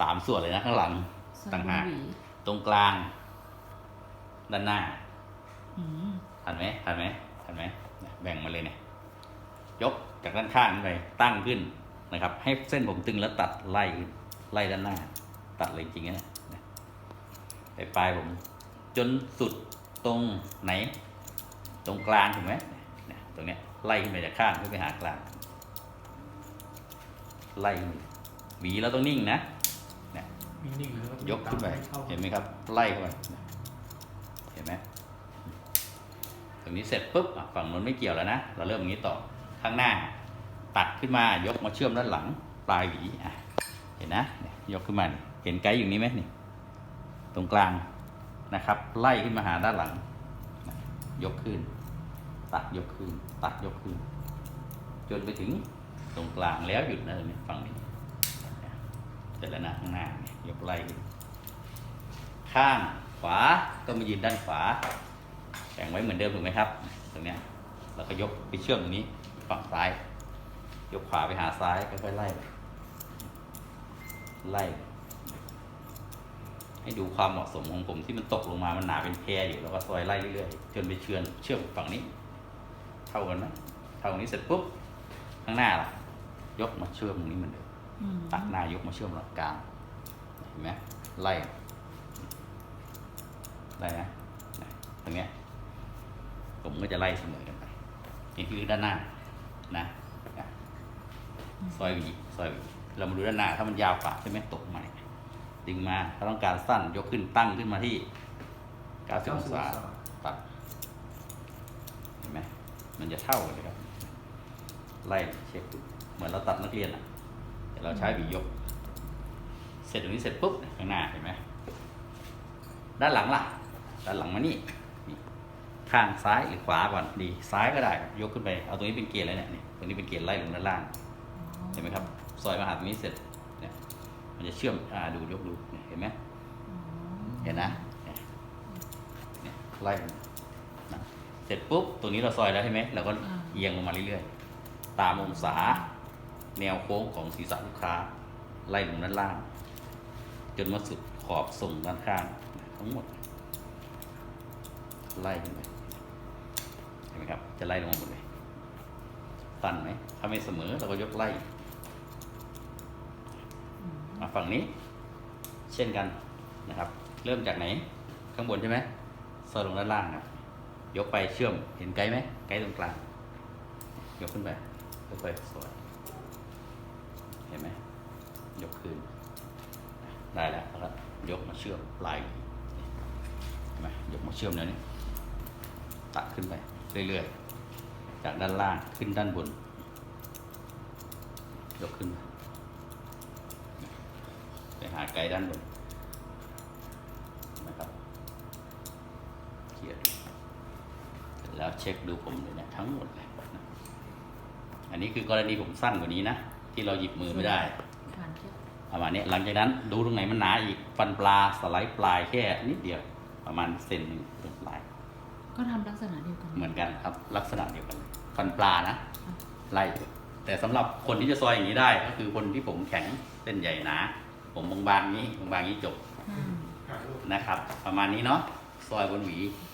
สามส่วนเลยนะข้างหลังซอยต่างหากหวีตรงกลาง ด้านหน้าอืมทันไหมทันไหมทันไหมเนี่ยแบ่งมาเลยเนี่ยยกจากด้านข้างขึ้นไปตั้งขึ้นนะครับ ให้เส้นผมตึงแล้วตัดไล่ขึ้นไล่ด้านหน้า ตัดเลยจริงๆนะเนี่ยไปปลายผม จนสุดตรงไหน ตรงกลางถูกไหมเนี่ยตรงเนี้ยไล่ขึ้นไปจากข้างขึ้นไปหากลาง ไล่ขึ้นไปหวีเราต้องนิ่งนะเนี่ยนิ่งๆแล้วยกขึ้นไปเข้าเห็นไหมครับ ไล่เข้าไปเห็นไหมตรงนี้เสร็จปุ๊บอะฝั่งนู้นไม่เกี่ยวแล้วนะ เราเริ่มอย่างนี้ต่อข้างหน้า ตัดขึ้นมายกมาเชื่อมด้านหลังปลายหวีอะเห็นนะเนี่ยยกขึ้นมานี่เห็นไกด์อยู่นี้ไหมนี่ ตรงกลางนะครับ ไล่ขึ้นมาหาด้านหลังนะยกขึ้น ตัดยกขึ้น ตัดยกขึ้น จนไปถึงตรงกลางแล้วหยุดนะตรงนี้ฝั่งนี้เส ร็จแล้วนะข้างหน้ายกไหล่ข้างขวาก็มายืนด้านขวาแบ่งไว้เหมือนเดิมถูกไหมครับ ตรงเนี้ยแล้วก็ยกไปเชื่อมตรงนี้ฝั่งซ้าย ยกขวาไปหาซ้ายค่อยๆไล่ไล่ให้ดูความเหมาะสมของผมที่มันตกลงมา มันหนาเป็นแพรอยู่แล้วก็ซอยไล่เรื่อยๆจนไปเชื่อมเชื่อมฝั่งนี้ เท่ากันไหมเท่านี้เสร็จปุ๊บข้างหน้าล่ะ ยกมาเชื่อมตรงนี้เหมือนเดิม ตัดหน้ายกมาเชื่อมหลักกลางเห็นไหมไล่ได้นะนะตรงเนี้ยผมก็จะไล่เสมอกันไปนี่คือด้านหน้านะนะซอยหวีซอยหวีเรามาดูด้านหน้าถ้ามันยาวกว่าใช่ไหมตกใหม่ดึงมาถ้าต้องการสั้นยกขึ้นตั้งขึ้นมาที่90องศาตัดเห็นไหมมันจะเท่ากันเลยครับไล่เช็คดูเหมือนเราตัดนักเรียนอะแต่ เราใช้หวียก เสร็จตรงนี้เสร็จปุ๊บข้างหน้าเห็นไหมด้านหลังล่ะ ด้านหลังมานี่นี่ข้างซ้ายหรือขวาก่อนดีซ้ายก็ได้ ยกขึ้นไปเอาตรงนี้เป็นเกณฑ์เลยเนี่ยนี่ตรงนี้เป็นเกณฑ์ไล่ลงด้านล่างเห็นไหมครับซอยมาหาตรงนี้เสร็จเนี่ยมันจะเชื่อมอ่าดูยกดูเนี่ยเห็นไหมเห็นนะเนี่ยเนี่ยไล่ลงนะเสร็จปุ๊บตรงนี้เราซอยแล้วใช่ไหมเราก็เอียงลงมาเรื่อยๆ ตามองศา แนวโค้งของศีรษะลูกค้า ไล่ลงด้านล่าง จนมาสุดขอบส่งด้านข้างทั้งหมด ไล่ขึ้นไปเห็นไหมครับ จะไล่ลงมาหมดเลยตันไหมถ้าไม่เสมอเราก็ยกไล่มาฝั่งนี้ เช่นกันนะครับ เริ่มจากไหน ข้างบนใช่ไหมซอยลงด้านล่างครับยกไปเชื่อมเห็นไกด์ไหมไกด์ตรงกลางยกขึ้นไปค่อยๆสวย ห็นไหมยกขึ้น ได้แล้วแล้วยกมาเชื่อมปลายเห็นไหมยกมาเชื่อมแล้วนี่ตัดขึ้นไปเรื่อยๆ จากด้านล่างขึ้นด้านบน ยกขึ้นไปหาไกด์ด้านบนนะครับเขียนแล้วเช็คดูผมเลยนะทั้งหมดเลยอันนี้คือกรณีผมสั้นกว่านี้นะ ที่เราหยิบมือไม่ได้ผ่านแค่ประมาณนี้หลังจากนั้นดูตรงไหนมันหนาอีกฟันปลาสไลด์ปลายแค่นิดเดียว ประมาณเซนหนึ่งตรงปลาย ก็ทำลักษณะเดียวกัน เหมือนกันครับ ลักษณะเดียวกันเลยฟันปลานะไล่แต่สำหรับคนที่จะซอยอย่างนี้ได้ ก็คือคนที่ผมแข็งเส้นใหญ่หนา ผมบางๆนี้บางๆนี้จบอืมถ่ายรูปนะครับ ประมาณนี้เนาะซอยบนหวีโอเค